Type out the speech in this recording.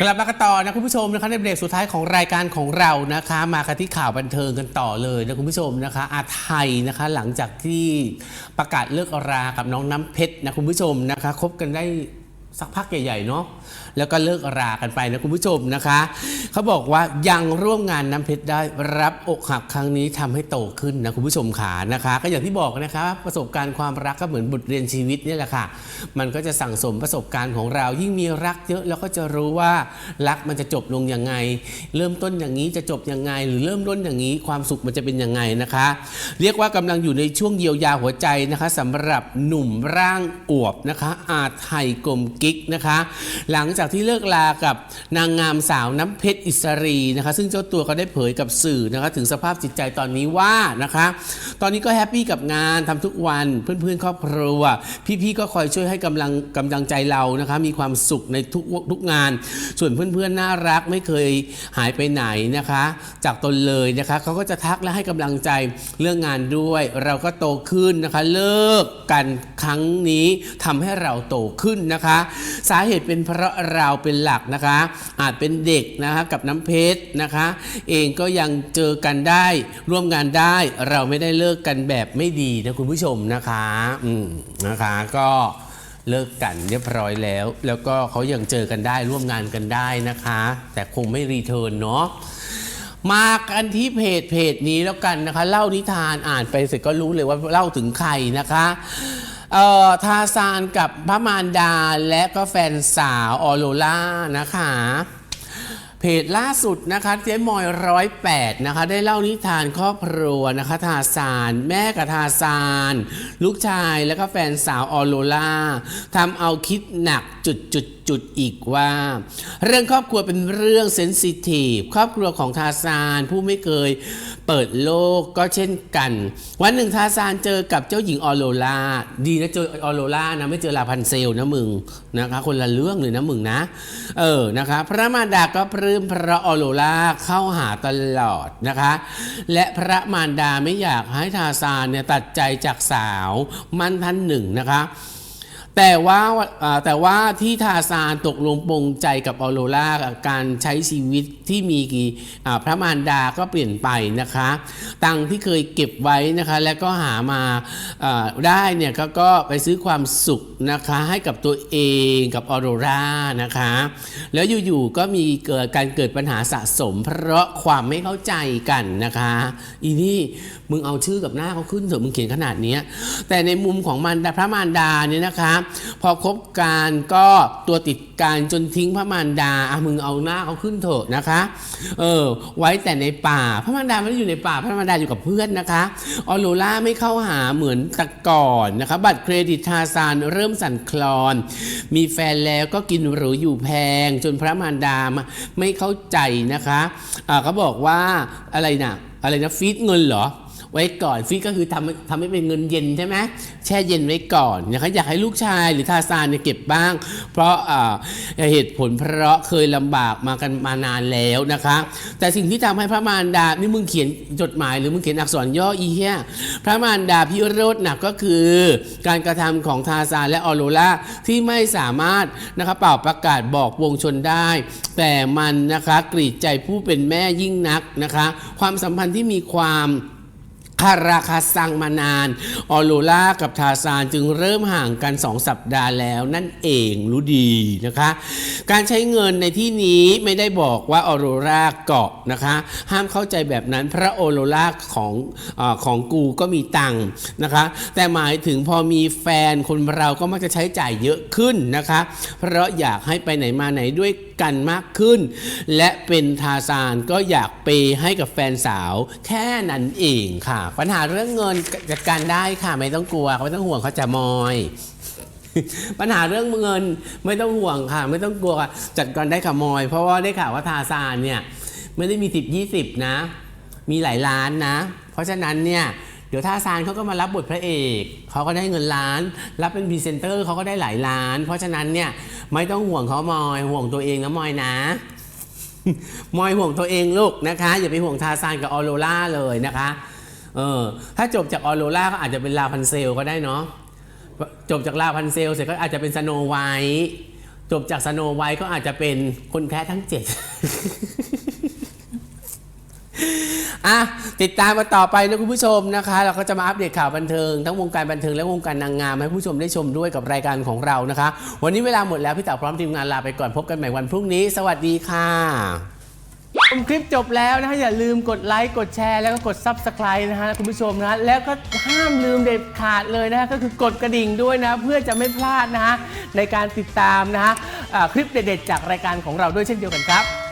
กลับมากันต่อนะคุณผู้ชมนะคะในเบรกสุดท้ายของรายการของเรานะคะ มากันที่ข่าวบันเทิงกันต่อเลยนะคุณผู้ชมนะคะ อาไทยนะคะหลังจากที่ประกาศเลิกรากับน้องน้ำเพชรนะคุณผู้ชมนะคะคบกันได้ สักพักใหญ่ๆเนาะแล้วก็เลิกรากันไปนะคุณผู้ชมนะคะ เขาบอกว่ายังร่วมงานน้ำเพชรได้รับอกหักครั้งนี้ทำให้โตขึ้นนะคุณผู้ชมขานะคะ ก็อย่างที่บอกนะคะ ประสบการณ์ความรักก็เหมือนบทเรียนชีวิตนี่แหละค่ะ มันก็จะสั่งสมประสบการณ์ของเรายิ่งมีรักเยอะแล้วก็จะรู้ว่ารักมันจะจบลงยังไง เริ่มต้นอย่างนี้จะจบยังไง หรือเริ่มต้นอย่างนี้ความสุขมันจะเป็นยังไงนะคะ เรียกว่ากำลังอยู่ในช่วงเยียวยาหัวใจนะคะสำหรับหนุ่มร่างอวบนะคะ อาไทยกลมกิ๊กนะคะ หลังจากที่เลิกลากับนางงามสาวน้ำเพชรอิสรีนะคะ ซึ่งเจ้าตัวก็ได้เผยกับสื่อนะคะถึงสภาพจิตใจตอนนี้ว่านะคะ ตอนนี้ก็แฮปปี้กับงานทำทุกวันเพื่อนๆครอบครัว พี่ๆก็คอยช่วยให้กำลังกำลังใจเรานะคะ มีความสุขในทุกทุกงาน ส่วนเพื่อนๆน่ารักไม่เคยหายไปไหนนะคะ จากตนเลยนะคะเขาก็จะทักและให้กำลังใจเรื่องงานด้วย เราก็โตขึ้นนะคะ เลิกกันครั้งนี้ทำให้เราโตขึ้นนะคะสาเหตุเป็นเพราะเราเป็นหลักนะคะ อาจเป็นเด็กนะคะกับน้ำเพชรนะคะ เองก็ยังเจอกันได้ร่วมงานได้เราไม่ได้เลิกกันแบบไม่ดีนะคุณผู้ชมนะคะอืมนะคะก็เลิกกันเรียบร้อยแล้ว แล้วก็เขายังเจอกันได้ร่วมงานกันได้นะคะ แต่คงไม่รีเทิร์นเนาะมากันที่เพจเพจนี้แล้วกันนะคะ เล่านิทานอ่านไปเสร็จก็รู้เลยว่าเล่าถึงใครนะคะ เอ่อทาซานกับพระมารดาและก็แฟนสาวออโรล่านะคะเพจล่าสุดนะคะเจ๊มอยร้อยแปดนะคะได้เล่านิทานครอบครัวนะคะทาซานแม่กับทาซาน ลูกชายแล้วก็แฟนสาวออโรล่าทำเอาคิดหนักจุดจุด จุดอีกว่า เรื่องครอบครัวเป็นเรื่องเซนซิทีฟครอบครัวของทาซานผู้ไม่เคยเปิดโลกก็เช่นกัน วันหนึ่งทาซานเจอกับเจ้าหญิงออโรลาดีนะเจอออโรลานะไม่เจอลาพันเซลนะมึงนะคะคนละเรื่องเลยนะมึงนะ เออนะคะพระมารดาก็ปลื้มพระออโรลาเข้าหาตลอดนะคะ และพระมารดาไม่อยากให้ทาซานเนี่ยตัดใจจากสาว มันท่านหนึ่งนะคะ แต่ว่าแต่ว่าที่ทาซานตกลงปงใจกับออโรล่าการใช้ชีวิตที่มีกี่พระมารดาก็เปลี่ยนไปนะคะ ตังที่เคยเก็บไว้นะคะ แล้วก็หามาได้เนี่ยก็ก็ไปซื้อความสุขนะคะให้กับตัวเองกับออโรรานะคะ แล้วอยู่ๆก็มีเกิดการเกิดปัญหาสะสม เพราะความไม่เข้าใจกันนะคะ อีนี่มึงเอาชื่อกับหน้าเขาขึ้นเถอะมึงเขียนขนาดนี้แต่ในมุมของมารดาพระมารดาเนี่ยนะคะพอคบกันก็ตัวติดกันจนทิ้งพระมารดาอะมึงเอาหน้าเขาขึ้นเถอะนะคะ เออ ไว้แต่ในป่า พระมารดาไม่ได้อยู่ในป่า พระมารดาอยู่กับเพื่อนนะคะออโรล่าไม่เข้าหาเหมือนแต่ก่อนนะคะ บัตรเครดิตทาซานเริ่มสั่นคลอน มีแฟนแล้วก็กินหรูอยู่แพง จนพระมารดามาไม่เข้าใจนะคะอ่าเขาบอกว่าอะไรนะอะไรนะฟีดเงินเหรอ ไว้ก่อนฟีก็คือทำทำให้เป็นเงินเย็นใช่ไหมแช่เย็นไว้ก่อนนะคะอยากให้ลูกชายหรือทาซานเนี่ยเก็บบ้าง เพราะเหตุผลเพราะเคยลำบากมากันมานานแล้วนะคะ แต่สิ่งที่ทำให้พระมารดานี่มึงเขียนจดหมายหรือมึงเขียนอักษรย่ออีเหี้ยพระมารดาพิโรธหนักก็คือ การกระทำของทาซานและออโรล่าที่ไม่สามารถนะคะเป่าประกาศบอกวงชนได้ แต่มันนะคะกรีดใจผู้เป็นแม่ยิ่งนักนะคะ ความสัมพันธ์ที่มีความ คาราคาซังมานาน ออโรล่ากับทาซานจึงเริ่มห่างกัน 2 สัปดาห์แล้วนั่นเองรู้ดีนะคะ การใช้เงินในที่นี้ไม่ได้บอกว่าออโรราเกาะนะคะ ห้ามเข้าใจแบบนั้นพระออโรราของอของกูก็มีตังค์นะคะ แต่หมายถึงพอมีแฟนคนเราก็มักจะใช้จ่ายเยอะขึ้นนะคะ เพราะอยากให้ไปไหนมาไหนด้วย กันมากขึ้น และเป็นทาซานก็อยากเปให้กับแฟนสาว แค่นั้นเองค่ะ ปัญหาเรื่องเงินจัดการได้ค่ะไม่ต้องกลัวไม่ต้องห่วงเขาจะมอยปัญหาเรื่องเงินไม่ต้องห่วงค่ะ ไม่ต้องกลัวจัดการได้ค่ะมอยเพราะว่าได้ข่าวว่าทาซานเนี่ยไม่ได้มีสิบยี่สิบนะ มีหลายล้านนะ เพราะฉะนั้นเนี่ย เดี๋ยวท่าซานเขาก็มารับบทพระเอกเขาก็ได้เงินล้าน รับเป็นพรีเซนเตอร์เขาก็ได้หลายล้าน เพราะฉะนั้นเนี่ยไม่ต้องห่วงเขามอยห่วงตัวเองนะมอยนะมอยห่วงตัวเองลูกนะคะ อย่าไปห่วงทาซานกับออโรล่าเลยนะคะเออถ้าจบจากออโรล่าก็อาจจะเป็นลาพันเซลก็ได้เนาะจบจากลาพันเซลเสร็จก็อาจจะเป็นสโนไวท์จบจากสโนไวท์ก็อาจจะเป็นคนแพ้ทั้งเจ็ด อะติดตามมาต่อไปนะคุณผู้ชมนะคะ เราก็จะมาอัปเดตข่าวบันเทิงทั้งวงการบันเทิงและวงการนางงามให้ผู้ชมได้ชมด้วยกับรายการของเรานะคะ วันนี้เวลาหมดแล้วพี่เต๋าพร้อมทีมงานลาไปก่อนพบกันใหม่วันพรุ่งนี้ สวัสดีค่ะชมคลิปจบแล้วนะคะอย่าลืมกดไลค์กดแชร์แล้วก็กด Subscribe นะฮะคุณผู้ชมนะแล้วก็ห้ามลืมเด็ดขาดเลยนะก็คือกดกระดิ่งด้วยนะ เพื่อจะไม่พลาดนะฮะในการติดตามนะฮะคลิปเด็ดๆจากรายการของเราด้วยเช่นเดียวกันครับ